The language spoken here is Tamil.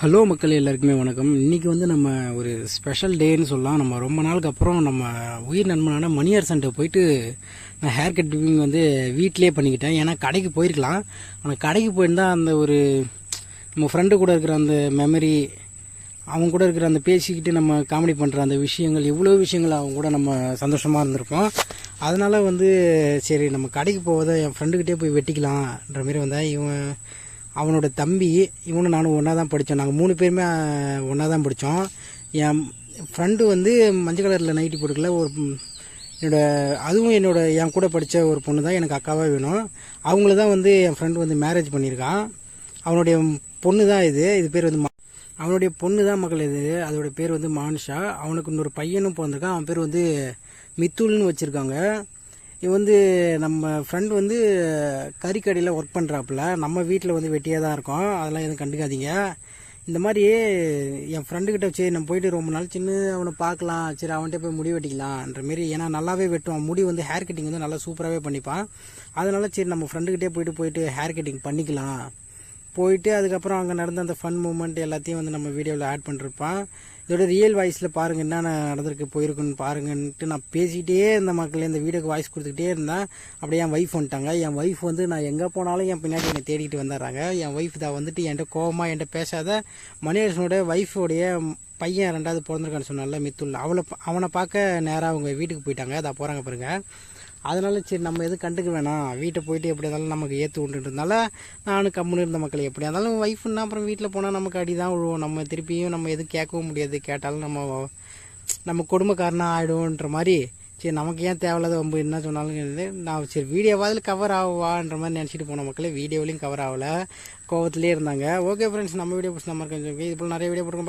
ஹலோ மக்கள் எல்லாருக்குமே வணக்கம். இன்றைக்கி வந்து நம்ம ஒரு ஸ்பெஷல் டேன்னு சொல்லலாம். நம்ம ரொம்ப நாளுக்கு அப்புறம் நம்ம உயிர் நண்பனான மணியரசன்ட்ட போயிட்டு நான் ஹேர் கட்டிங் வந்து வீட்டிலே பண்ணிக்கிட்டேன். ஏன்னா கடைக்கு போயிருக்கலாம். ஆனால் கடைக்கு போயிருந்தால் அந்த ஒரு நம்ம ஃப்ரெண்டு கூட இருக்கிற அந்த மெமரி அவங்க கூட இருக்கிற அந்த பேசிக்கிட்டு நம்ம காமெடி பண்ணுற அந்த விஷயங்கள் இவ்வளோ விஷயங்கள் அவங்க கூட நம்ம சந்தோஷமாக இருந்திருப்போம். அதனால் வந்து சரி நம்ம கடைக்கு போவதை என் ஃப்ரெண்டுக்கிட்டே போய் வெட்டிக்கலாம்ன்ற மாதிரி வந்தால் இவன் அவனோட தம்பி இவனும் நானும் ஒன்றா தான் படித்தோம் நாங்கள் மூணு பேருமே ஒன்றா தான் படித்தோம் என் ஃப்ரெண்டு வந்து மஞ்சள் கலரில் நைட்டி போட்டுக்கல. ஒரு என்னோட அதுவும் என்னோட என் கூட படித்த ஒரு பொண்ணு தான் எனக்கு அக்காவாக வேணும். அவங்கள தான் வந்து என் ஃப்ரெண்டு வந்து மேரேஜ் பண்ணியிருக்கான் அவனுடைய பொண்ணு தான் இது. இது பேர் வந்து மா- அவனுடைய பொண்ணு தான் மகள் இது. அதோட பேர் வந்து மானுஷா. அவனுக்கு இன்னொரு பையனும் பிறந்திருக்கான். அவன் பேர் வந்து மித்துல்னு வச்சுருக்காங்க. இவன் வந்து நம்ம ஃப்ரெண்ட் வந்து கறிக்கடையில் ஒர்க் பண்ணுறாப்புல நம்ம வீட்டில் வந்து வெட்டியாக தான் இருக்கோம். அதெல்லாம் எதுவும் கண்டுக்காதீங்க. இந்த மாதிரி என் ஃப்ரெண்டுக்கிட்ட சரி நம்ம போயிட்டு ரொம்ப நாள் சின்ன அவனை பார்க்கலாம். சரி அவன்கிட்ட போய் முடி வெட்டிக்கலான்ற மாரி ஏன்னா நல்லாவே வெட்டுவான். முடி வந்து ஹேர் கட்டிங் வந்து நல்லா சூப்பராகவே பண்ணிப்பான். அதனால சரி நம்ம ஃப்ரெண்டுக்கிட்டே போயிட்டு போயிட்டு ஹேர் கட்டிங் பண்ணிக்கலாம். போயிட்டு அதுக்கப்புறம் அங்கே நடந்த அந்த ஃபன் மூமெண்ட் எல்லாத்தையும் வந்து நம்ம வீடியோவில் ஆட் பண்ணிருப்பான் இதோட ரியல் வாய்ஸில் பாருங்கள் என்னென்ன நடந்திருக்கு போயிருக்குன்னு பாருங்கன்ட்டு நான் பேசிக்கிட்டே இருந்த மக்கள் இந்த வீடியோக்கு வாய்ஸ் கொடுத்துக்கிட்டே இருந்தேன் அப்படியே என் ஒய்ஃப் வந்துட்டாங்க. என் ஒய்ஃப் வந்து நான் எங்கே போனாலும் என் பின்னாடி என்னை தேடிட்டு வந்துடுறாங்க. என் ஒய்ஃப் தான் வந்துட்டு என்கிட்ட கோவமாக என்கிட்ட பேசாத மணியரசனோட ஒய்ஃபோடைய பையன் ரெண்டாவது பிறந்திருக்கான்னு சொன்னால மித்துள்ள அவளை அவனை பார்க்க நேராக அவங்க வீட்டுக்கு போயிட்டாங்க. அதை போகிறாங்க பாருங்கள் அதனால சரி நம்ம எதுவும் கண்டுக்க வேணாம். வீட்டை போயிட்டு எப்படி இருந்தாலும் நமக்கு ஏற்று விட்டுன்றதுனால நானும் கம்முன்னு இருந்த மக்கள் எப்படி இருந்தாலும் ஒய்ஃப்னா அப்புறம் வீட்டில் போனால் நமக்கு அடி தான் விழுவோம். நம்ம திருப்பியும் நம்ம எதுவும் கேட்கவும் முடியாது. கேட்டாலும் நம்ம நம்ம குடும்பக்காரனாக ஆகிடுவோன்ற மாதிரி. சரி நமக்கு ஏன் தேவையில்லாத வம்பு? என்ன சொன்னாலும் நான் சரி வீடியோவாதில் கவர் ஆகுவான்ற மாதிரி நினச்சிட்டு போன மக்களே வீடியோவிலையும் கவர் ஆகலை. கோவத்திலே இருந்தாங்க. ஓகே ஃப்ரெண்ட்ஸ் நம்ம வீடியோ பிடிச்ச நம்ம இது போல் நிறைய வீடியோ போட்டுருக்கோம்.